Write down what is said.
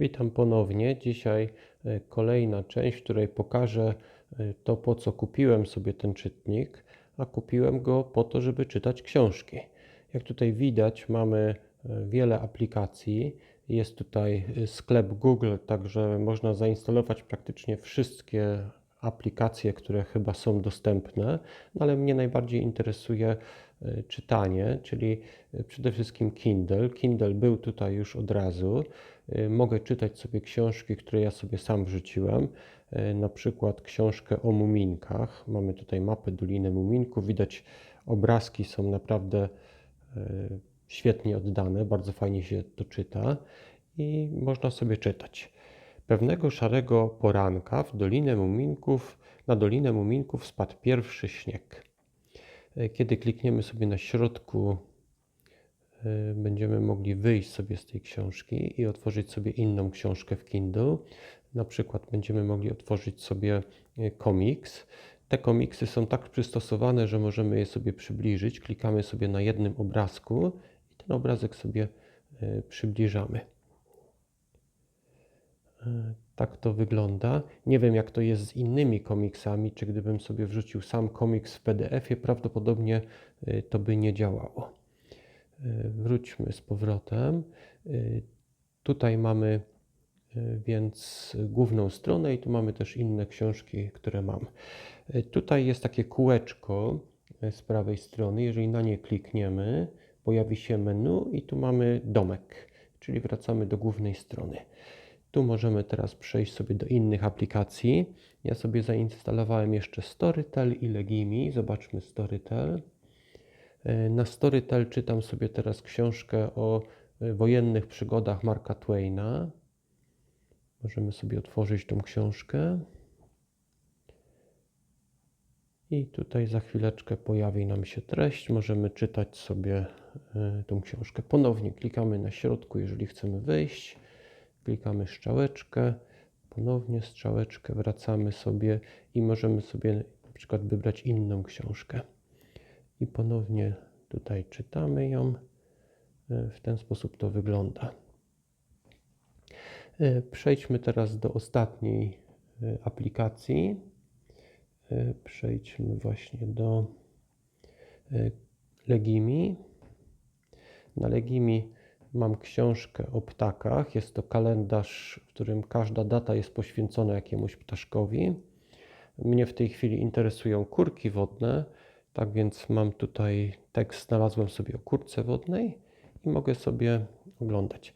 Witam ponownie. Dzisiaj e, kolejna część, w której pokażę e, to, po co kupiłem sobie ten czytnik, a kupiłem go po to, żeby czytać książki. Jak tutaj widać, mamy e, wiele aplikacji. Jest tutaj sklep Google, także można zainstalować praktycznie wszystkie aplikacje, które chyba są dostępne, no ale mnie najbardziej interesuje e, czytanie, czyli e, przede wszystkim Kindle. Kindle był tutaj już od razu. E, Mogę czytać sobie książki, które ja sobie sam wrzuciłem, na przykład książkę o muminkach. Mamy tutaj mapę Doliny Muminków. Widać, obrazki są naprawdę świetnie oddane, bardzo fajnie się to czyta i można sobie czytać. Pewnego szarego poranka w Dolinę Muminków, na Dolinę Muminków spadł pierwszy śnieg. E, Kiedy klikniemy sobie na środku, e, będziemy mogli wyjść sobie z tej książki i otworzyć sobie inną książkę w Kindle. Na przykład będziemy mogli otworzyć sobie e, komiks. Te komiksy są tak przystosowane, że możemy je sobie przybliżyć. Klikamy sobie na jednym obrazku i ten obrazek sobie przybliżamy. E, Tak to wygląda. Nie wiem, jak to jest z innymi komiksami, czy gdybym sobie wrzucił sam komiks w PDF-ie, prawdopodobnie e, to by nie działało. E, Wróćmy z powrotem. Tutaj mamy więc główną stronę i tu mamy też inne książki, które mam. Tutaj jest takie kółeczko z prawej strony. Jeżeli na nie klikniemy, pojawi się menu i tu mamy domek, czyli wracamy do głównej strony. Tu możemy teraz przejść sobie do innych aplikacji. Ja sobie zainstalowałem jeszcze Storytel i Legimi. Zobaczmy Storytel. E, Na Storytel czytam sobie teraz książkę o e, wojennych przygodach Marka Twaina. Możemy sobie otworzyć tą książkę. I tutaj za chwileczkę pojawi nam się treść. Możemy czytać sobie e, tą książkę. Ponownie klikamy na środku, jeżeli chcemy wyjść. Klikamy strzałeczkę, ponownie strzałeczkę, wracamy sobie i możemy sobie na przykład wybrać inną książkę. I ponownie tutaj czytamy ją. E, W ten sposób to wygląda. E, Przejdźmy teraz do ostatniej e, aplikacji. Przejdźmy właśnie do Legimi. Na Legimi mam książkę o ptakach. Jest to kalendarz, w którym każda data jest poświęcona jakiemuś ptaszkowi. Mnie w tej chwili interesują kurki wodne, tak więc mam tutaj tekst, znalazłem sobie o kurce wodnej i mogę sobie oglądać.